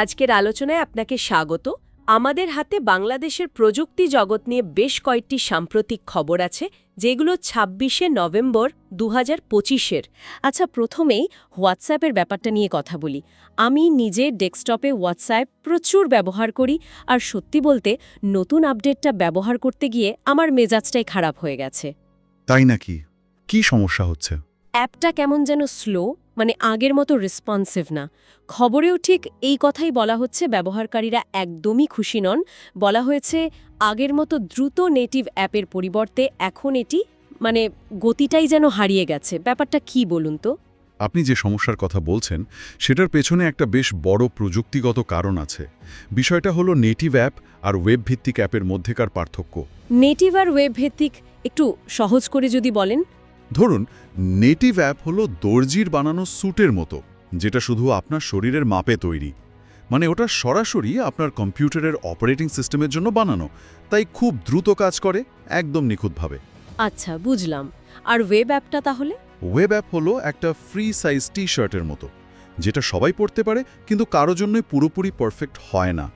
আজকের আলোচনায় আপনাকে স্বাগত। আমাদের হাতে বাংলাদেশের প্রযুক্তি জগৎ নিয়ে বেশ কয়েকটি সাম্প্রতিক খবর আছে যেগুলো ছাব্বিশে নভেম্বর দু হাজার পঁচিশের। আচ্ছা প্রথমেই হোয়াটসঅ্যাপের ব্যাপারটা নিয়ে কথা বলি। আমি নিজে ডেস্কটপে হোয়াটসঅ্যাপ প্রচুর ব্যবহার করি আর সত্যি বলতে নতুন আপডেটটা ব্যবহার করতে গিয়ে আমার মেজাজটাই খারাপ হয়ে গেছে। তাই নাকি? কি সমস্যা হচ্ছে? অ্যাপটা কেমন যেন স্লো মানে আগের মতো রেসপন্সিভ না। খবরেও ঠিক এই কথাই বলা হচ্ছে ব্যবহারকারীরা একদমই খুশি নন। বলা হয়েছে আগের মতো দ্রুত নেটিভ অ্যাপের পরিবর্তে এখন এটি মানে গতিটাই যেন হারিয়ে গেছে। ব্যাপারটা কি বলুন তো? আপনি যে সমস্যার কথা বলছেন সেটার পেছনে একটা বেশ বড় প্রযুক্তিগত কারণ আছে। বিষয়টা হলো নেটিভ অ্যাপ আর ওয়েব ভিত্তিক অ্যাপের মধ্যেকার পার্থক্য। নেটিভ আর ওয়েব ভিত্তিক একটু সহজ করে যদি বলেন। ধরুন নেটিভ অ্যাপ হলো দর্জির বানানো স্যুটের মতো যেটা শুধু আপনার শরীরের মাপে তৈরি। মানে ওটা সরাসরি আপনার কম্পিউটারের অপারেটিং সিস্টেমের জন্য বানানো তাই খুব দ্রুত কাজ করে একদম নিখুঁতভাবে। আচ্ছা বুঝলাম। আর ওয়েব অ্যাপটা তাহলে? ওয়েব অ্যাপ হলো একটা ফ্রি সাইজ টি শার্টের মতো যেটা সবাই পড়তে পারে কিন্তু কারও জন্যই পুরোপুরি পারফেক্ট হয় না।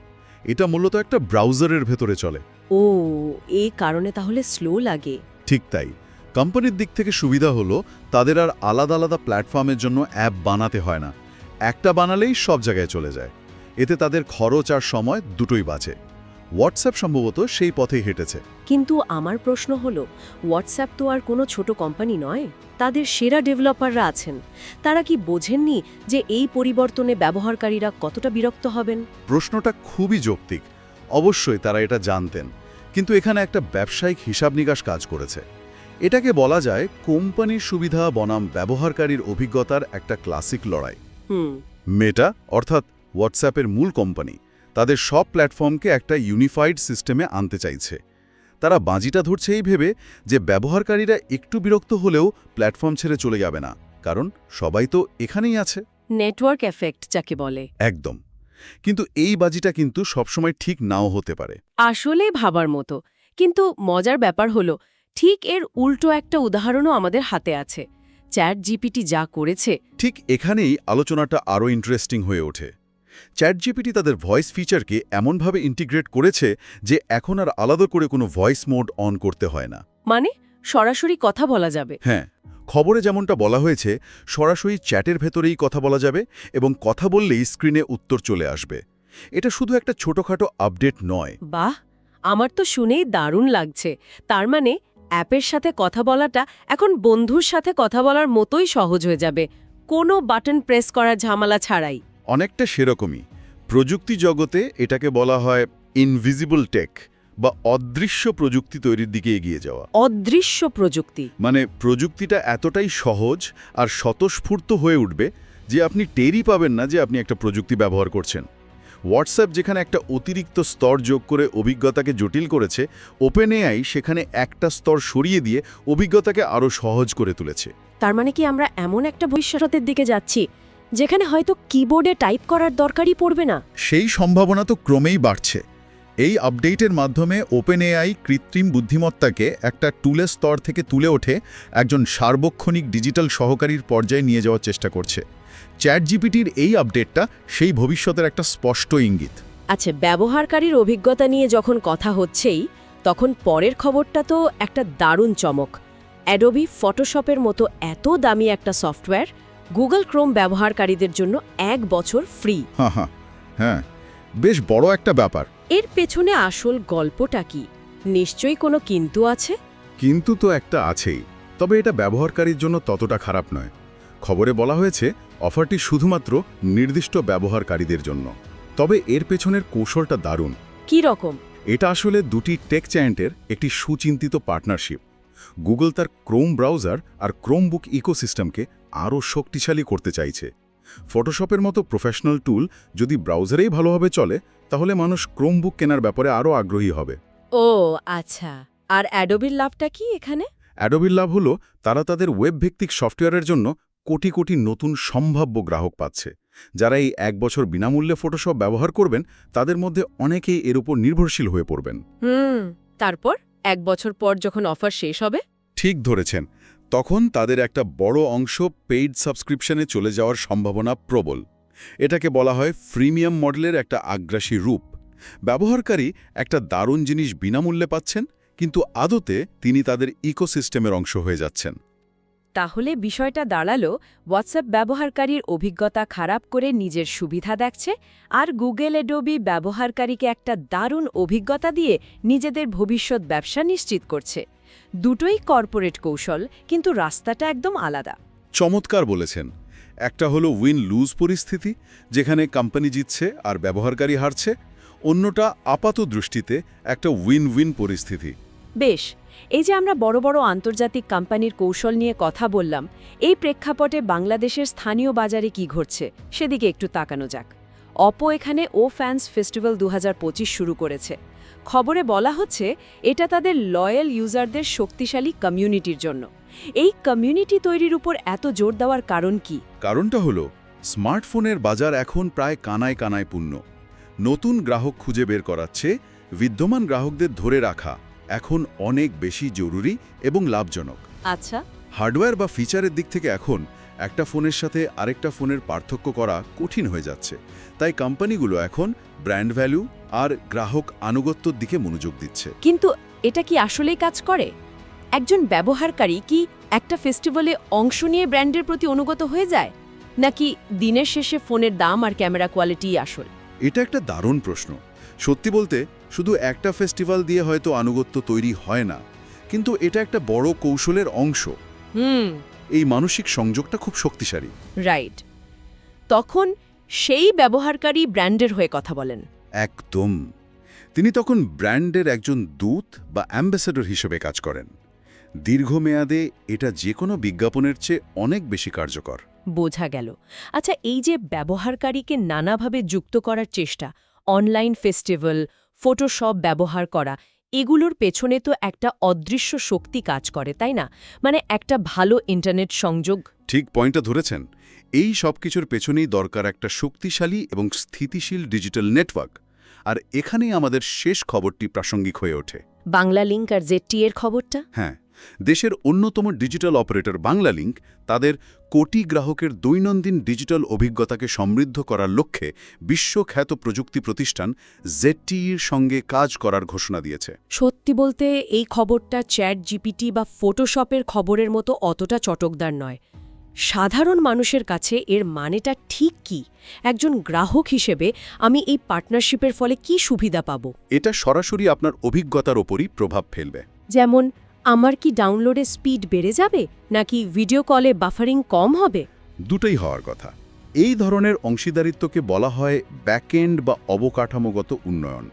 এটা মূলত একটা ব্রাউজারের ভেতরে চলে। ও এই কারণে তাহলে স্লো লাগে। ঠিক তাই। কোম্পানির দিক থেকে সুবিধা হলো তাদের আর আলাদা আলাদা প্ল্যাটফর্মের জন্য অ্যাপ বানাতে হয় না। একটা বানালেই সব জায়গায় চলে যায়। এতে তাদের খরচ আর সময় দুটোই বাঁচে। হোয়াটসঅ্যাপ সম্ভবত সেই পথেই হেঁটেছে। কিন্তু আমার প্রশ্ন হলো হোয়াটসঅ্যাপ তো আর কোনো ছোট কোম্পানি নয়। তাদের সেরা ডেভেলপাররা আছেন। তারা কি বোঝেননি যে এই পরিবর্তনে ব্যবহারকারীরা কতটা বিরক্ত হবেন? প্রশ্নটা খুবই যৌক্তিক। অবশ্যই তারা এটা জানতেন। কিন্তু এখানে একটা ব্যবসায়িক হিসাব নিকাশ কাজ করেছে। এটাকে বলা যায় কোম্পানির সুবিধা বনাম ব্যবহারকারীর অভিজ্ঞতার একটা ক্লাসিক লড়াই। মেটা অর্থাৎ হোয়াটসঅ্যাপের মূল কোম্পানি তাদের সব প্ল্যাটফর্মকে একটা ইউনিফাইড সিস্টেমে আনতে চাইছে। তারা বাজিটা ধরছে এই ভেবে যে ব্যবহারকারীরা একটু বিরক্ত হলেও প্ল্যাটফর্ম ছেড়ে চলে যাবে না কারণ সবাই তো এখানেই আছে। নেটওয়ার্ক এফেক্ট যাকে বলে। একদম। কিন্তু এই বাজিটা কিন্তু সবসময় ঠিক নাও হতে পারে। আসলে ভাবার মতো। কিন্তু মজার ব্যাপার হলো ঠিক এর উল্টো একটা উদাহরণও আমাদের হাতে আছে। চ্যাট জিপিটি যা করেছে। ঠিক এখানেই আলোচনাটা আরও ইন্টারেস্টিং হয়ে ওঠে। চ্যাট জিপিটি তাদের ভয়েস ফিচারকে এমনভাবে ইন্টিগ্রেট করেছে যে এখন আর আলাদা করে কোনো ভয়েস মোড অন করতে হয় না। মানে সরাসরি কথা বলা যাবে। হ্যাঁ খবরে যেমনটা বলা হয়েছে সরাসরি চ্যাটের ভেতরেই কথা বলা যাবে এবং কথা বললেই স্ক্রিনে উত্তর চলে আসবে। এটা শুধু একটা ছোটখাটো আপডেট নয়। বাহ! আমার তো শুনেই দারুণ লাগছে। তার মানে অ্যাপের সাথে কথা বলাটা এখন বন্ধুর সাথে কথা বলার মতোই সহজ হয়ে যাবে। কোনো বাটন প্রেস করার ঝামেলা ছাড়াই। অনেকটা সেরকমই। প্রযুক্তি জগতে এটাকে বলা হয় ইনভিজিবল টেক বা অদৃশ্য প্রযুক্তি তৈরির দিকে এগিয়ে যাওয়া। অদৃশ্য প্রযুক্তি। মানে প্রযুক্তিটা এতটাই সহজ আর স্বতঃস্ফূর্ত হয়ে উঠবে যে আপনি টেরই পাবেন না যে আপনি একটা প্রযুক্তি ব্যবহার করছেন। হোয়াটসঅ্যাপ যেখানে একটা অতিরিক্ত স্তর যোগ করে অভিজ্ঞতাকে জটিল করেছে ওপেন এআই সেখানে একটা স্তর সরিয়ে দিয়ে অভিজ্ঞতাকে আরও সহজ করে তুলেছে। তার মানে কি আমরা এমন একটা ভবিষ্যতের দিকে যাচ্ছি যেখানে হয়তো কিবোর্ডে টাইপ করার দরকারই পড়বে না? সেই সম্ভাবনা তো ক্রমেই বাড়ছে। এই আপডেটের মাধ্যমে ওপেন এআই কৃত্রিম বুদ্ধিমত্তাকে একটা টুলের স্তর থেকে তুলে ওঠে একজন সার্বক্ষণিক ডিজিটাল সহকারীর পর্যায়ে নিয়ে যাওয়ার চেষ্টা করছে। চ্যাট জিপিটির এই আপডেটটা সেই ভবিষ্যতের একটা স্পষ্ট ইঙ্গিত। আচ্ছা ব্যবহারকারীর অভিজ্ঞতা নিয়ে যখন কথা হচ্ছেই তখন পরের খবরটা তো একটা দারুণ চমক। অ্যাডোবি ফটোশপের মতো এত দামি একটা সফটওয়্যার গুগল ক্রোম ব্যবহারকারীদের জন্য এক বছর ফ্রি হ্যাঁ হ্যাঁ হ্যাঁ বেশ বড় একটা ব্যাপার। এর পেছনে আসল গল্পটা কি? নিশ্চয়ই কোনো কিন্তু আছে? কিন্তু তো একটা আছেই তবে এটা ব্যবহারকারীর জন্য ততটা খারাপ নয়। খবরে বলা হয়েছে অফারটি শুধুমাত্র নির্দিষ্ট ব্যবহারকারীদের জন্য। তবে এর পেছনের কৌশলটা দারুণ। কি রকম? এটা আসলে দুটি টেক জায়ান্টের একটি সুচিন্তিত পার্টনারশিপ। গুগল তার ক্রোম ব্রাউজার আর ক্রোমবুক ইকোসিস্টেমকে আরও শক্তিশালী করতে চাইছে। ফটোশপের মতো প্রফেশনাল টুল যদি ব্রাউজারেই ভালোভাবে চলে তাহলে মানুষ ক্রোমবুক কেনার ব্যাপারে আরও আগ্রহী হবে। ও আচ্ছা। আর অ্যাডোবির লাভটা কি এখানে? অ্যাডোবির লাভ হলো তারা তাদের ওয়েব ভিত্তিক সফটওয়্যারের জন্য কোটি কোটি নতুন সম্ভাব্য গ্রাহক পাচ্ছে। যারা এই এক বছর বিনামূল্যে ফটোশপ ব্যবহার করবেন তাদের মধ্যে অনেকেই এর উপর নির্ভরশীল হয়ে পড়বেন। হুম তারপর? এক বছর পর যখন অফার শেষ হবে? ঠিক ধরেছেন। তখন তাদের একটা বড় অংশ পেইড সাবস্ক্রিপশনে চলে যাওয়ার সম্ভাবনা প্রবল। এটাকে বলা হয় ফ্রিমিয়াম মডেলের একটা আগ্রাসী রূপ। ব্যবহারকারী একটা দারুণ জিনিস বিনামূল্যে পাচ্ছেন, কিন্তু আদতে তিনি তাদের ইকোসিস্টেমের অংশ হয়ে যাচ্ছেন। তাহলে বিষয়টা দাঁড়াল, হোয়াটসঅ্যাপ ব্যবহারকারীর অভিজ্ঞতা খারাপ করে নিজের সুবিধা দেখছে, আর গুগল এডোবি ব্যবহারকারীকে একটা দারুণ অভিজ্ঞতা দিয়ে নিজেদের ভবিষ্যৎ ব্যবসা নিশ্চিত করছে। দুটোই কর্পোরেট কৌশল কিন্তু রাস্তাটা একদম আলাদা। চমৎকার বলেছেন। একটা হলো উইন লুজ পরিস্থিতি যেখানে কোম্পানি জিতছে আর ব্যবহারকারী হারছে। অন্যটা আপাত দৃষ্টিতে একটা উইন উইন পরিস্থিতি। বেশ এই যে আমরা বড় বড় আন্তর্জাতিক কোম্পানির কৌশল নিয়ে কথা বললাম এই প্রেক্ষাপটে বাংলাদেশের স্থানীয় বাজারে কি ঘটছে সেদিকে একটু তাকানো যাক। অপো এখানে ও ফ্যান্স ফেস্টিভ্যাল দুহাজার পঁচিশ শুরু করেছে। খবরে বলা হচ্ছে এটা তাদের লয়াল ইউজারদের শক্তিশালী কমিউনিটির জন্য। এই কমিউনিটি তৈরির উপর এত জোর দেওয়ার কারণ কি? কারণটা হলো স্মার্টফোনের বাজার এখন প্রায় কানায় কানায় পূর্ণ। নতুন গ্রাহক খুঁজে বের করাচ্ছে বিদ্যমান গ্রাহকদের ধরে রাখা এখন অনেক বেশি জরুরি এবং লাভজনক। আচ্ছা। হার্ডওয়্যার বা ফিচারের দিক থেকে এখন একটা ফোনের সাথে আরেকটা ফোনের পার্থক্য করা কঠিন হয়ে যাচ্ছে। তাই কোম্পানিগুলো এখন ব্র্যান্ড ভ্যালু আর গ্রাহক আনুগত্যর দিকে মনোযোগ দিচ্ছে। কিন্তু এটা কি আসলেই কাজ করে? একজন ব্যবহারকারী কি একটা ফেস্টিভ্যালে অংশ নিয়ে ব্র্যান্ডের প্রতি অনুগত হয়ে যায়? নাকি দিনের শেষে ফোনের দাম আর ক্যামেরা কোয়ালিটি আসল? এটা একটা দারুণ প্রশ্ন। সত্যি বলতে শুধু একটা ফেস্টিভ্যাল দিয়ে হয়তো আনুগত্য তৈরি হয় না কিন্তু এটা একটা বড় কৌশলের অংশ। হুম। এই মানসিক সংযোগটা খুব শক্তিশালী। রাইট তখন সেই ব্যবহারকারী ব্র্যান্ডের হয়ে কথা বলেন। একদম। তিনি তখন ব্র্যান্ডের একজন দূত বা অ্যাম্বাসেডর হিসেবে কাজ করেন। দীর্ঘমেয়াদে এটা যে কোনো বিজ্ঞাপনের চেয়ে অনেক বেশি কার্যকর। বোঝা গেল। আচ্ছা এই যে ব্যবহারকারীকে নানাভাবে যুক্ত করার চেষ্টা অনলাইন ফেস্টিভ্যাল ফটোশপ ব্যবহার করা এগুলোর পেছনে তো একটা অদৃশ্য শক্তি কাজ করে তাই না? মানে একটা ভালো ইন্টারনেট সংযোগ। ঠিক পয়েন্টটা ধরেছেন। এই সব কিছুর পেছনেই দরকার একটা শক্তিশালী এবং স্থিতিশীল ডিজিটাল নেটওয়ার্ক। আর এখানেই আমাদের শেষ খবরটি প্রাসঙ্গিক হয়ে ওঠে। বাংলা লিঙ্ক আর জেটটি এর খবরটা? হ্যাঁ। দেশের অন্যতম ডিজিটাল অপারেটর বাংলালিংক তাদের কোটি গ্রাহকের দৈনন্দিন ডিজিটাল অভিজ্ঞতাকে সমৃদ্ধ করার লক্ষ্যে বিশ্বখ্যাত প্রযুক্তি প্রতিষ্ঠান জেডটিইর সঙ্গে কাজ করার ঘোষণা দিয়েছে। সত্যি বলতে এই খবরটা চ্যাট জিপিটি বা ফটোশপের খবরের মতো অতটা চটকদার নয়। সাধারণ মানুষের কাছে এর মানেটা ঠিক কি? একজন গ্রাহক হিসেবে আমি এই পার্টনারশিপের ফলে কি সুবিধা পাব? এটা সরাসরি আপনার অভিজ্ঞতার ওপরই প্রভাব ফেলবে। যেমন আমার কি ডাউনলোডের স্পিড বেড়ে যাবে নাকি ভিডিও কলে বাফারিং কম হবে? দুটোই হওয়ার কথা। এই ধরনের অংশীদারিত্বকে বলা হয় ব্যাকএন্ড বা অবকাঠামোগত উন্নয়ন।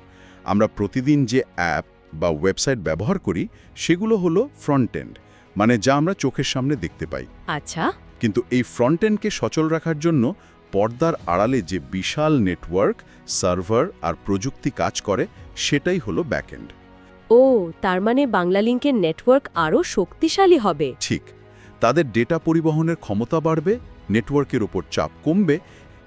আমরা প্রতিদিন যে অ্যাপ বা ওয়েবসাইট ব্যবহার করি সেগুলো হলো ফ্রন্ট-এন্ড মানে যা আমরা চোখের সামনে দেখতে পাই। আচ্ছা। কিন্তু এই ফ্রন্ট-এন্ডকে সচল রাখার জন্য পর্দার আড়ালে যে বিশাল নেটওয়ার্ক সার্ভার আর প্রযুক্তি কাজ করে সেটাই হলো ব্যাকএন্ড ও তার মানে বাংলা লিঙ্কের নেটওয়ার্ক আরও শক্তিশালী হবে। ঠিক। তাদের ডেটা পরিবহনের ক্ষমতা বাড়বে নেটওয়ার্কের ওপর চাপ কমবে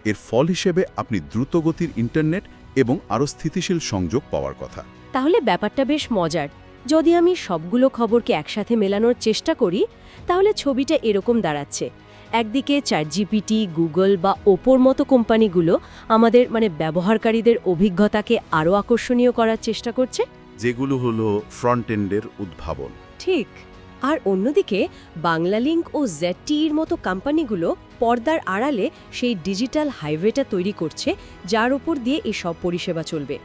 এর ফল হিসেবে আপনি দ্রুতগতির ইন্টারনেট এবং আরও স্থিতিশীল সংযোগ পাওয়ার কথা। তাহলে ব্যাপারটা বেশ মজার। যদি আমি সবগুলো খবরকে একসাথে মেলানোর চেষ্টা করি তাহলে ছবিটা এরকম দাঁড়াচ্ছে। একদিকে চ্যাট জিপিটি গুগল বা ওপোর মতো কোম্পানিগুলো আমাদের মানে ব্যবহারকারীদের অভিজ্ঞতাকে আরও আকর্ষণীয় করার চেষ্টা করছে। যেগুলো হলো ফ্রন্ট-এন্ডের উদ্ভাবন। ঠিক। আর অন্যদিকে বাংলালিংক ও জেডটির মতো কোম্পানিগুলো পর্দার আড়ালে সেই ডিজিটাল হাইওয়েটা তৈরি করছে যার উপর দিয়ে এসব পরিষেবা চলবে।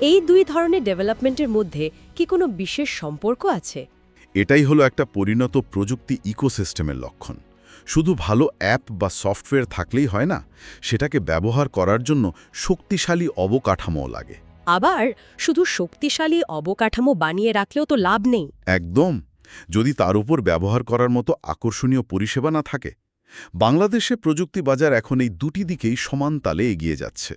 এই দুই ধরনের ডেভেলপমেন্টের মধ্যে কি কোনো বিশেষ সম্পর্ক আছে? এটাই হলো একটা পরিণত প্রযুক্তি ইকোসিস্টেমের লক্ষণ। শুধু ভালো অ্যাপ বা সফটওয়্যার থাকলেই হয় না সেটাকে ব্যবহার করার জন্য শক্তিশালী অবকাঠামোও লাগে। আবার শুধু শক্তিশালী অবকাঠামো বানিয়ে রাখলেও তো লাভ নেই। একদম। যদি তার উপর ব্যবহার করার মতো আকর্ষণীয় পরিষেবা না থাকে বাংলাদেশে প্রযুক্তি বাজার এখন এই দুটি দিকেই সমান তালে এগিয়ে যাচ্ছে।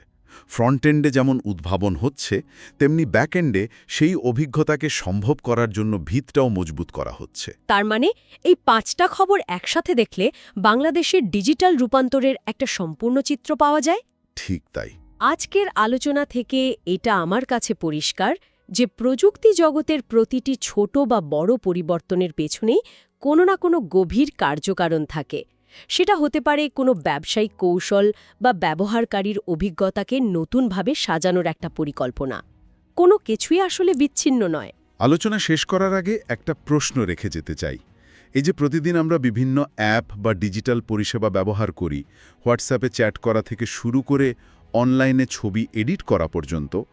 ফ্রন্ট-এন্ডে যেমন উদ্ভাবন হচ্ছে তেমনি ব্যাক-এন্ডে সেই অভিজ্ঞতাকে সম্ভব করার জন্য ভিতটাও মজবুত করা হচ্ছে। তার মানে এই পাঁচটা খবর একসাথে দেখলে বাংলাদেশের ডিজিটাল রূপান্তরের একটা সম্পূর্ণ চিত্র পাওয়া যায়? ঠিক তাই। আজকের আলোচনা থেকে এটা আমার কাছে পরিষ্কার যে প্রযুক্তি জগতের প্রতিটি ছোট বা বড় পরিবর্তনের পেছনেই কোনো না কোনো গভীর কার্যকারণ থাকে। সেটা হতে পারে কোনো ব্যবসায়িক কৌশল বা ব্যবহারকারীর অভিজ্ঞতাকে নতুনভাবে সাজানোর একটা পরিকল্পনা। কোনো কিছুই আসলে বিচ্ছিন্ন নয়। আলোচনা শেষ করার আগে একটা প্রশ্ন রেখে যেতে চাই। এই যে প্রতিদিন আমরা বিভিন্ন অ্যাপ বা ডিজিটাল পরিষেবা ব্যবহার করি, হোয়াটসঅ্যাপে চ্যাট করা থেকে শুরু করে অনলাইনে ছবি এডিট করা পর্যন্ত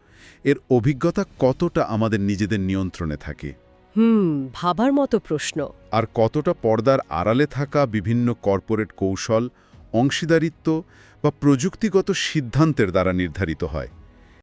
এর অভিজ্ঞতা কতটা আমাদের নিজেদের নিয়ন্ত্রণে থাকে? হুম ভাবার মতো প্রশ্ন। আর কতটা পর্দার আড়ালে থাকা বিভিন্ন কর্পোরেট কৌশল অংশীদারিত্ব বা প্রযুক্তিগত সিদ্ধান্তের দ্বারা নির্ধারিত হয়?